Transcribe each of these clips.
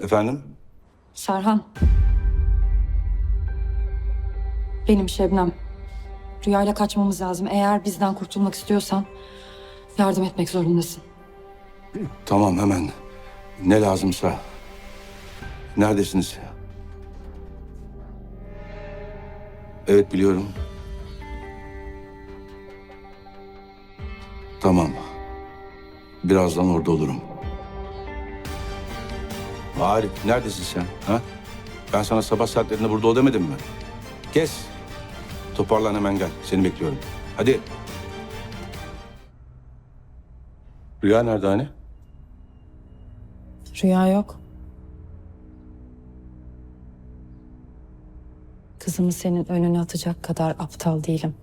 Efendim? Serhan. Benim Şebnem. Rüyayla kaçmamız lazım. Eğer bizden kurtulmak istiyorsan yardım etmek zorundasın. Tamam hemen. Ne lazımsa. Neredesiniz? Evet biliyorum. Tamam. Birazdan orada olurum. Arif neredesin sen? Ha? Ben sana sabah saatlerinde burada ol demedim mi? Kes. Toparlan hemen gel. Seni bekliyorum. Hadi. Rüya nerede hani? Rüya yok. Kızımı senin önüne atacak kadar aptal değilim.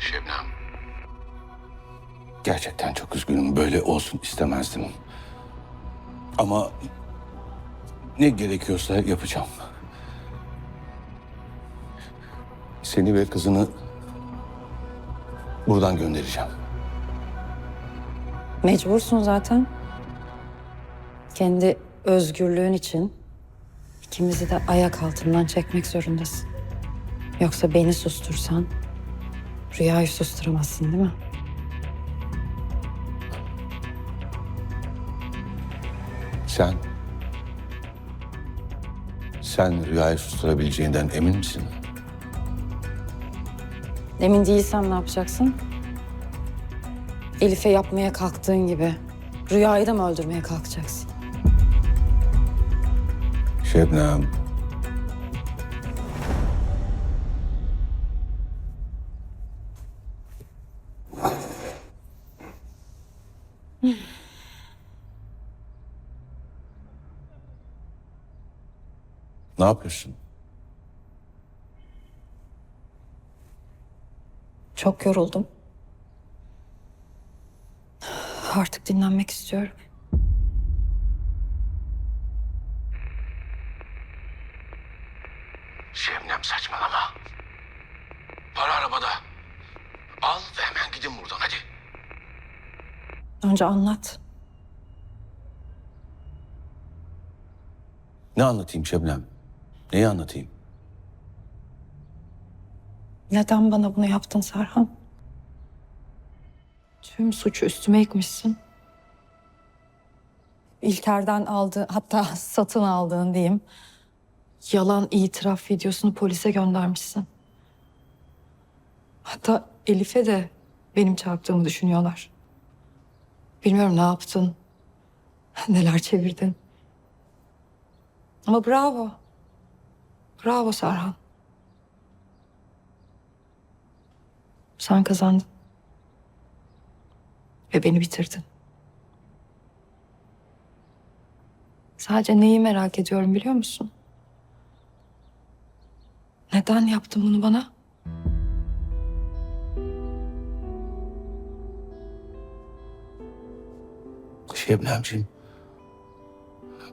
Şebnem. Gerçekten çok üzgünüm. Böyle olsun istemezdim. Ama ne gerekiyorsa yapacağım. Seni ve kızını buradan göndereceğim. Mecbursun zaten. Kendi özgürlüğün için ikimizi de ayak altından çekmek zorundasın. Yoksa beni sustursan rüyayı susturamazsın değil mi? Sen... Sen rüyayı susturabileceğinden emin misin? Emin değilsem ne yapacaksın? Elif'e yapmaya kalktığın gibi rüyayı da mı öldürmeye kalkacaksın? Şebnem. Ne yapıyorsun? Çok yoruldum. Artık dinlenmek istiyorum. Şebnem saçmalama. Para arabada. Al ve hemen gidin buradan hadi. Önce anlat. Ne anlatayım Şebnem? Neyi anlatayım? Neden bana bunu yaptın Serhan? Tüm suçu üstüme yıkmışsın. İlker'den aldı, hatta satın aldığın diyeyim. Yalan itiraf videosunu polise göndermişsin. Hatta Elif'e de benim çarptığımı düşünüyorlar. Bilmiyorum ne yaptın, neler çevirdin. Ama bravo. Bravo Serhan. Sen kazandın. Ve beni bitirdin. Sadece neyi merak ediyorum biliyor musun? Neden yaptın bunu bana? Şebnemciğim.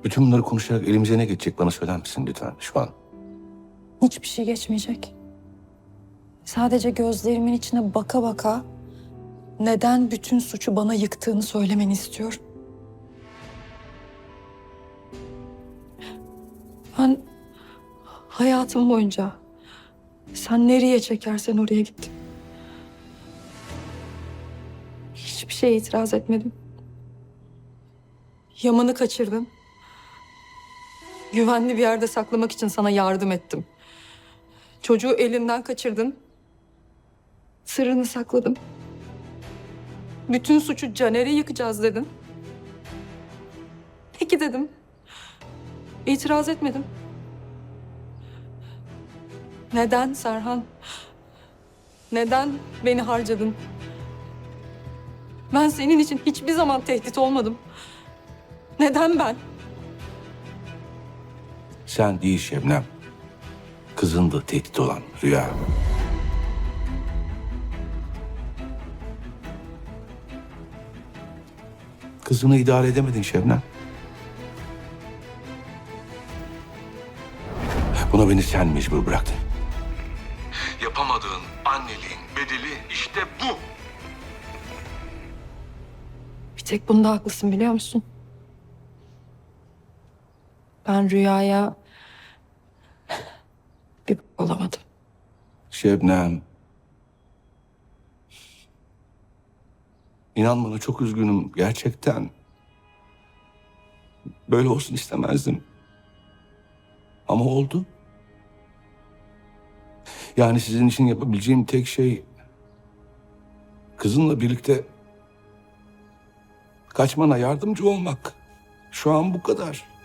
Bütün bunları konuşarak elimize ne geçecek bana söyler misin lütfen şu an? Hiçbir şey geçmeyecek. Sadece gözlerimin içine baka baka neden bütün suçu bana yıktığını söylemeni istiyorum. Ben hayatım boyunca sen nereye çekersen oraya gittim. Hiçbir şeye itiraz etmedim. Yaman'ı kaçırdım. Güvenli bir yerde saklamak için sana yardım ettim. Çocuğu elinden kaçırdın. Sırrını sakladım. Bütün suçu Caner'e yıkacağız dedin. Peki dedim. İtiraz etmedim. Neden Serhan? Neden beni harcadın? Ben senin için hiçbir zaman tehdit olmadım. Neden ben? Sen değil Şebnem. Kızın da tehdit olan Rüya. Kızını idare edemedin Şebnem. Buna beni sen mecbur bıraktın. Yapamadığın anneliğin bedeli işte bu. Bir tek bunda haklısın biliyor musun? Ben rüyaya bir olamadım. Şebnem. İnan bana çok üzgünüm gerçekten. Böyle olsun istemezdim. Ama oldu. Yani sizin için yapabileceğim tek şey kızınla birlikte kaçmana yardımcı olmak. Şu an bu kadar.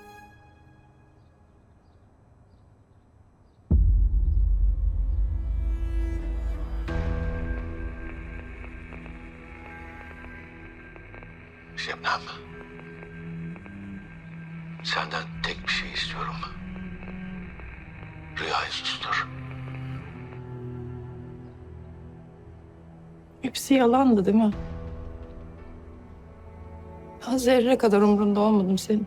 Tek bir şey istiyorum. Rüyayı sustur. Hepsi yalandı değil mi? Ya zerre kadar umrunda olmadım senin.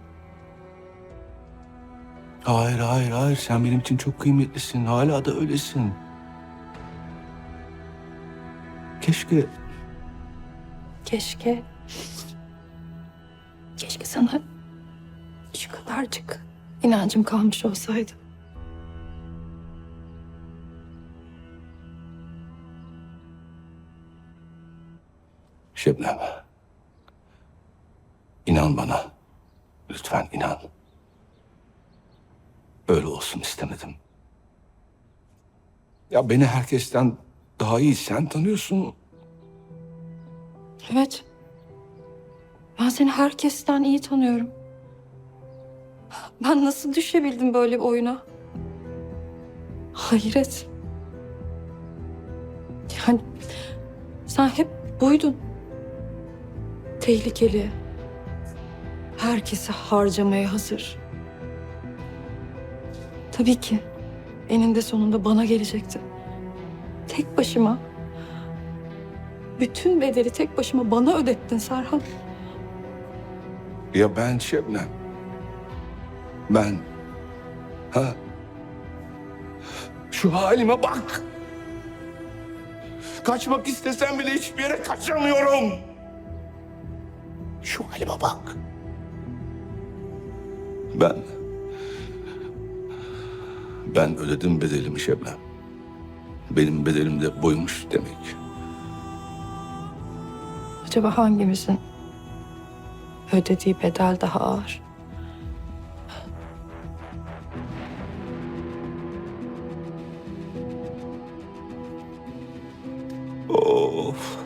Hayır hayır hayır sen benim için çok kıymetlisin. Hala da öylesin. Keşke Keşke... Keşke sana kadarcık inancım kalmış olsaydı. Şebnem. İnan bana. Lütfen inan. Böyle olsun istemedim. Ya beni herkesten daha iyi sen tanıyorsun. Evet. Ben seni herkesten iyi tanıyorum. Ben nasıl düşebildim böyle bir oyuna? Hayret. Yani sen hep buydun. Tehlikeli. Herkesi harcamaya hazır. Tabii ki eninde sonunda bana gelecekti. Tek başıma bütün bedeli tek başıma bana ödettin Serhan. Ya ben Şebnem. Ben. Ha? Şu halime bak. Kaçmak istesem bile hiçbir yere kaçamıyorum. Şu halime bak. Ben... Ben ödedim bedelimi Şebnem. Benim bedelim de boymuş demek. Acaba hangimizin ödediği bedel daha ağır? Of.